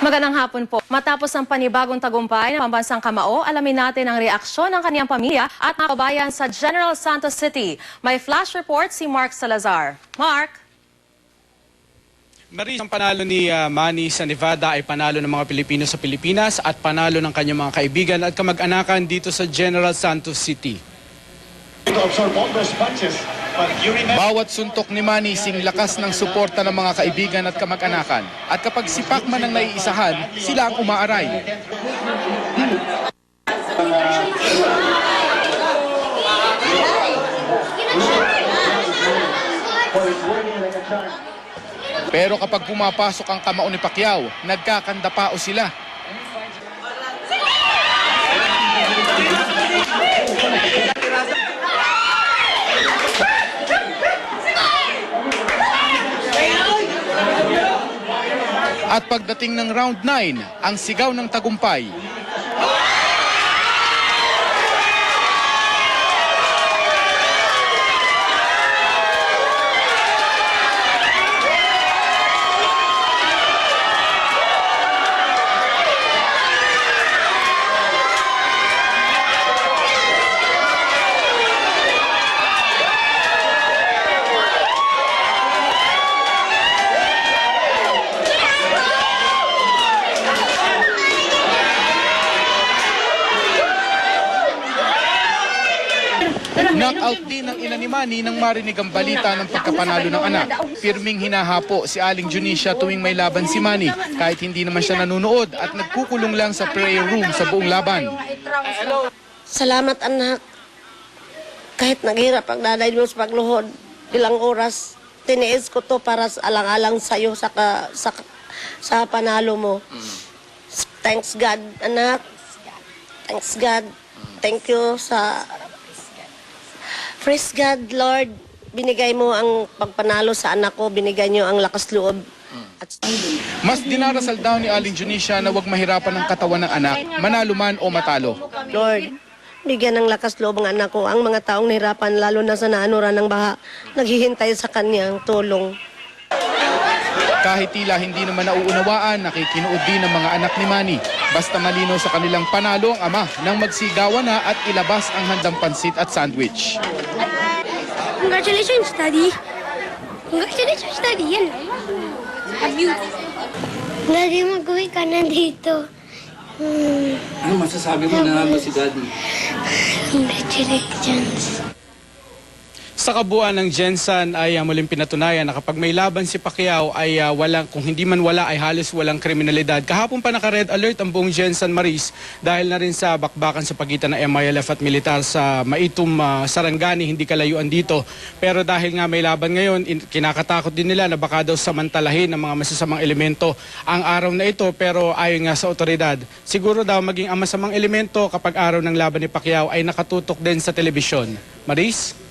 Magandang hapon po. Matapos ang panibagong tagumpay ng pambansang kamao, alamin natin ang reaksyon ng kaniyang pamilya at mga kabayan sa General Santos City. May flash report si Mark Salazar. Mark? Maris, ang panalo ni ah, Manny sa Nevada ay panalo ng mga Pilipino sa Pilipinas at panalo ng kanyang mga kaibigan at kamag-anakan dito sa General Santos City. to absorb all those punches. Bawat suntok ni Manny sing lakas ng suporta ng mga kaibigan at kamag-anakan. At kapag si Pacman ang naiisahan, sila ang umaaray. Pero kapag pumapasok ang kamao ni Pacquiao, nagkakandapao sila. At pagdating ng round 9, ang sigaw ng tagumpay. Knockout din ng ina ni Manny nang marinig ang balita ng pagkapanalo ng anak. Pirming hinahapo si Aling Junisha tuwing may laban si Manny kahit hindi naman siya nanonood at nagkukulong lang sa prayer room sa buong laban. Salamat anak. Kahit naghirap ang nanay mo sa pagluhod, ilang oras, tiniis ko to para sa alang-alang sa'yo sa, ka, sa, sa panalo mo. Thanks God, anak. Thanks God. Thank you sa... Praise God, Lord. Binigay mo ang pagpanalo sa anak ko. Binigay niyo ang lakas loob. At Mas dinarasal daw ni Aling Junisha na huwag mahirapan ang katawan ng anak, manalo man o matalo. Lord, bigyan ng lakas loob ang anak ko. Ang mga taong nahirapan, lalo na sa naanuran ng baha, naghihintay sa kanyang tulong. Kahit tila hindi naman nauunawaan, nakikinood din ng mga anak ni Manny. Basta malino sa kanilang panalo ang ama nang magsigawan na at ilabas ang handang pansit at sandwich. Congratulations, Daddy. Congratulations, Daddy. Yan lang. Love you. Daddy, mag-uwi ka na dito. Hmm, Ano masasabi mo na mo si Daddy? congratulations. Sa kabuuan ng Jensen ay ah, muling pinatunayan na kapag may laban si Pacquiao ay ah, walang, kung hindi man wala ay halos walang kriminalidad. Kahapon pa naka-red alert ang buong Jensen Maris dahil na rin sa bakbakan sa pagitan ng MILF at militar sa Maitum ah, Sarangani, hindi kalayuan dito. Pero dahil nga may laban ngayon, in- kinakatakot din nila na baka daw samantalahin ng mga masasamang elemento ang araw na ito. Pero ayon nga sa otoridad, siguro daw maging ang masamang elemento kapag araw ng laban ni Pacquiao ay nakatutok din sa telebisyon. Maris?